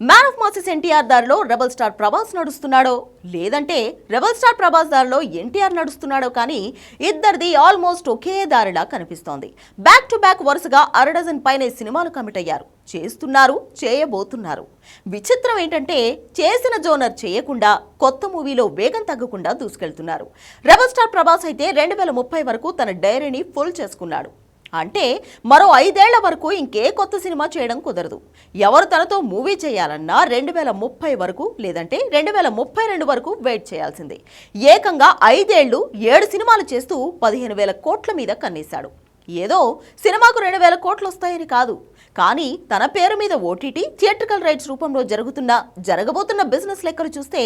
Man of masses NTR దారిలో rebel star Prabhas నడుస్తున్నాడో? లేదంటే rebel star Prabhas దారిలో ఎన్టీఆర్ నడుస్తున్నాడో కానీ ఇద్దరిది ఆల్మోస్ట్ ఒకే దారిలా కనిపిస్తోంది. బ్యాక్ టు బ్యాక్ వరుసగా అరడజన్ పైనే సినిమాలు కమిట్ అయ్యారు. చేస్తున్నారు చేయబోతున్నారు. విచిత్రం ఏంటంటే చేసిన జోనర్ చేయకుండా కొత్త మూవీలో వేగం తగ్గకుండా దూసుకెళ్తున్నారు. రెబల్ స్టార్ ప్రభాస్ అయితే రెండు వేల ముప్పై వరకు తన డైరీని ఫుల్ చేసుకున్నాడు. అంటే మరో ఐదేళ్ళ వరకు ఇంకే కొత్త సినిమా చేయడం కుదరదు. ఎవరు తనతో మూవీ చేయాలన్నా రెండు వేల ముప్పై వరకు లేదంటే రెండు వేల ముప్పై రెండు వరకు వెయిట్ చేయాల్సిందే. ఏకంగా ఐదేళ్ళు ఏడు సినిమాలు చేస్తూ పదిహేను వేల కోట్ల మీద కన్నేశాడు. ఏదో సినిమాకు రెండు వేల కోట్లు వస్తాయని కాదు. కానీ తన పేరు మీద ఓటీటీ థియేట్రికల్ రైట్స్ రూపంలో జరుగుతున్న జరగబోతున్న బిజినెస్ లెక్కలు చూస్తే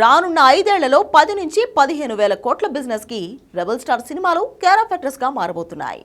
రానున్న ఐదేళ్ళలో పది నుంచి పదిహేను వేల కోట్ల బిజినెస్కి రెబల్ స్టార్ సినిమాలు కేర్ ఆఫ్ మారబోతున్నాయి.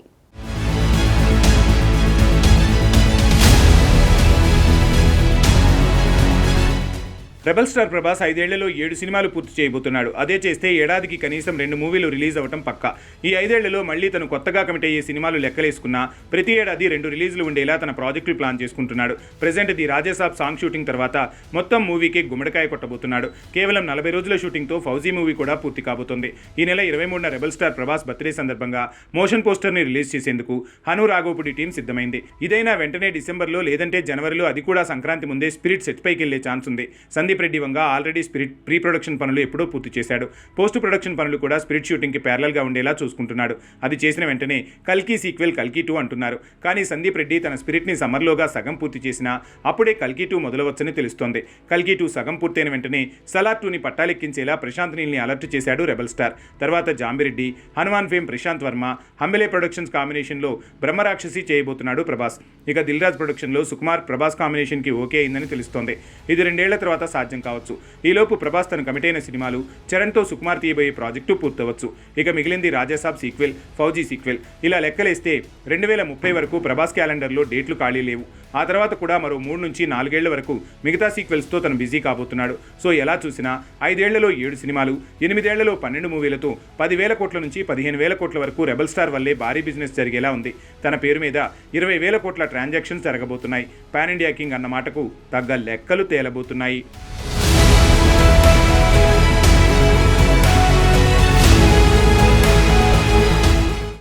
రెబల్ స్టార్ ప్రభాస్ ఐదేళ్ళలో ఏడు సినిమాలు పూర్తి చేయబోతున్నాడు. అదే చేస్తే ఏడాదికి కనీసం రెండు మూవీలు రిలీజ్ అవ్వటం పక్క. ఈ ఐదేళ్ళలో మళ్ళీ తను కొత్తగా కమిట్ అయ్యే సినిమాలు లెక్కలేసుకున్నా ప్రతి ఏడాది రెండు రిలీజులు ఉండేలా తన ప్రాజెక్టులు ప్లాన్ చేసుకుంటున్నాడు. Present the Rajasaab song shooting తర్వాత మొత్తం మూవీకి గుమ్మడికాయ కొట్టబోతున్నాడు. కేవలం నలభై రోజుల షూటింగ్తో ఫౌజీ మూవీ కూడా పూర్తి కాబోతోంది. ఈ నెల ఇరవై మూడున రెబల్ స్టార్ ప్రభాస్ బర్త్డే సందర్భంగా మోషన్ పోస్టర్ని రిలీజ్ చేసేందుకు హను రాఘోపుడి టీం సిద్ధమైంది. ఇదైనా వెంటనే డిసెంబర్లో లేదంటే జనవరిలో అది కూడా సంక్రాంతి ముందే స్పిరిట్ సెట్ పైకి వెళ్ళే ఛాన్స్ ఉంది. Sandeep Reddy Vanga already Spirit pre production పనులు ఎప్పుడో పూర్తి చేశాడు. పోస్ట్ ప్రొడక్షన్ పనులు కూడా స్పిరిట్ షూటింగ్కి ప్యారల్గా ఉండేలా చూసుకుంటున్నాడు. అది చేసిన వెంటనే కల్కి సీక్వెల్ కల్కి టూ అంటున్నారు. కానీ సందీప్ రెడ్డి తన స్పిరిట్ని సమ్మర్లోగా సగం పూర్తి చేసినా అప్పుడే కల్కి టూ మొదలవచ్చని తెలుస్తోంది. కల్కి టూ సగం పూర్తయిన వెంటనే సలార్ టూని పట్టాలెక్కించేలా ప్రశాంత్ నీల్ని అలర్ట్ చేశాడు రెబల్ స్టార్ తర్వాత జాంబిరెడ్డి హనుమాన్ ఫేమ్ ప్రశాంత్ వర్మ హంబెలే ప్రొడక్షన్స్ కాంబినేషన్లో బ్రహ్మరాక్షసి చేయబోతున్నాడు ప్రభాస్. ఇక దిల్రాజ్ ప్రొడక్షన్లో సుకుమార్ ప్రభాస్ కాంబినేషన్కి ఓకే అయిందని తెలుస్తోంది. ఇది రెండేళ్ళ తర్వాత సాధ్యం కావచ్చు. ఈలోపు ప్రభాస్ తను కమిట్ అయిన సినిమాలు చరణ్తో సుకుమార్ తీయబోయే ప్రాజెక్టు పూర్తవచ్చు. ఇక మిగిలింది రాజాసాబ్ సీక్వెల్ ఫౌజీ సీక్వెల్. ఇలా లెక్కలేస్తే రెండు వేల ముప్పై వరకు ప్రభాస్ క్యాలెండర్లో డేట్లు ఖాళీ లేవు. ఆ తర్వాత కూడా మరో మూడు నుంచి నాలుగేళ్ళ వరకు మిగతా సీక్వెల్స్తో తను బిజీ కాబోతున్నాడు. సో ఎలా చూసినా ఐదేళ్ళలో ఏడు సినిమాలు ఎనిమిదేళ్ళలో పన్నెండు మూవీలతో పదివేల కోట్ల నుంచి పదిహేను వేల కోట్ల వరకు రెబల్ స్టార్ వల్లే భారీ బిజినెస్ జరిగేలా ఉంది. తన పేరు మీద ఇరవై వేల కోట్ల ట్రాన్సాక్షన్స్ జరగబోతున్నాయి. పాన్ ఇండియా కింగ్ అన్న మాటకు తగ్గ లెక్కలు తేలబోతున్నాయి.